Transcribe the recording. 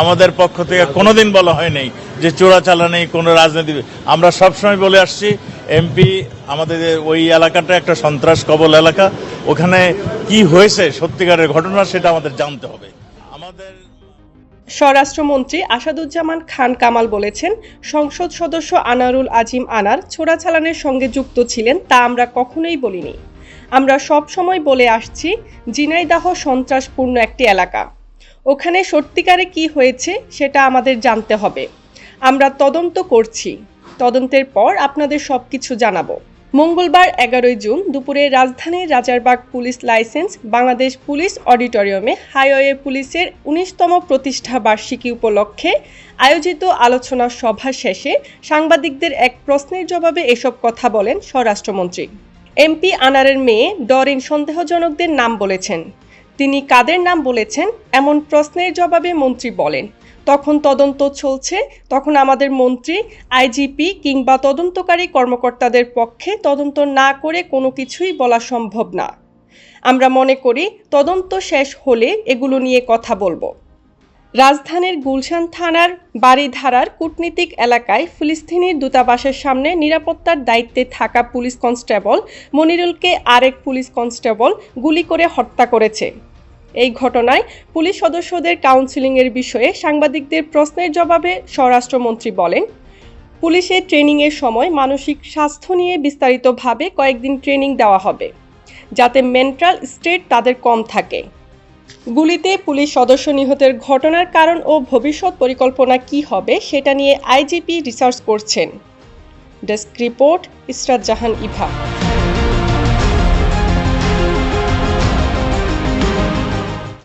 আমাদের পক্ষ থেকে কোনোদিন বলা হয় নাই যে চোরাচালানি কোনো রাজনীতি আমরা সবসময় বলে আসছি, এমপি, আমাদের ওই এলাকাটা একটা সন্ত্রাস কবল এলাকা, ওখানে কি হয়েছে, সত্যিকারের ঘটনা সেটা আমাদের জানতে হবে। আমাদের স্বরাষ্ট্রমন্ত্রী আসাদুজ্জামান খান কামাল বলেছেন, সংসদ সদস্য আনারুল আজিম আনার ছোড়াচালানের সঙ্গে যুক্ত ছিলেন তা আমরা কখনোই বলিনি। আমরা সব সময় বলে আসছি জিনাইদাহ সন্ত্রাসপূর্ণ একটি এলাকা। ওখানে সত্যিকারে কি হয়েছে সেটা আমাদের জানতে হবে। আমরা তদন্ত করছি। তদন্তের পর আপনাদের সব কিছু জানাব। মঙ্গলবার এগারোই জুন দুপুরে রাজধানীর Rajarbagh police lines, Bangladesh police অডিটোরিয়ামে হাইওয়ে পুলিশের উনিশতম প্রতিষ্ঠা বার্ষিকী উপলক্ষে আয়োজিত আলোচনা সভা শেষে সাংবাদিকদের এক প্রশ্নের জবাবে এসব কথা বলেন স্বরাষ্ট্রমন্ত্রী। এমপি আনারের মেয়ে ডরিন সন্দেহজনকদের নাম বলেছেন। তিনি কাদের নাম বলেছেন এমন প্রশ্নের জবাবে মন্ত্রী বলেন, তখন তদন্ত চলছে, তখন আমাদের মন্ত্রী, আইজিপি কিংবা তদন্তকারী কর্মকর্তাদের পক্ষে তদন্ত না করে কোনো কিছুই বলা সম্ভব না। আমরা মনে করি তদন্ত শেষ হলে এগুলো নিয়ে কথা বলব। রাজধানীর গুলশান থানার বাড়িধারার কূটনীতিক এলাকায় ফিলিস্তিনির দূতাবাসের সামনে নিরাপত্তার দায়িত্বে থাকা পুলিশ কনস্টেবল মনিরুলকে আরেক পুলিশ কনস্টেবল গুলি করে হত্যা করেছে। এই ঘটনায় পুলিশ সদস্যদের কাউন্সিলিংয়ের বিষয়ে সাংবাদিকদের প্রশ্নের জবাবে স্বরাষ্ট্রমন্ত্রী বলেন, পুলিশের ট্রেনিংয়ের সময় মানসিক স্বাস্থ্য নিয়ে বিস্তারিতভাবে কয়েকদিন ট্রেনিং দেওয়া হবে, যাতে মেন্টাল স্টেট তাদের কম থাকে। গুলিতে পুলিশ সদস্য নিহতের ঘটনার কারণ ও ভবিষ্যৎ পরিকল্পনা কি হবে সেটা নিয়ে আইজিপি রিসার্চ করছেন। Desk report, Israt Jahan Eva.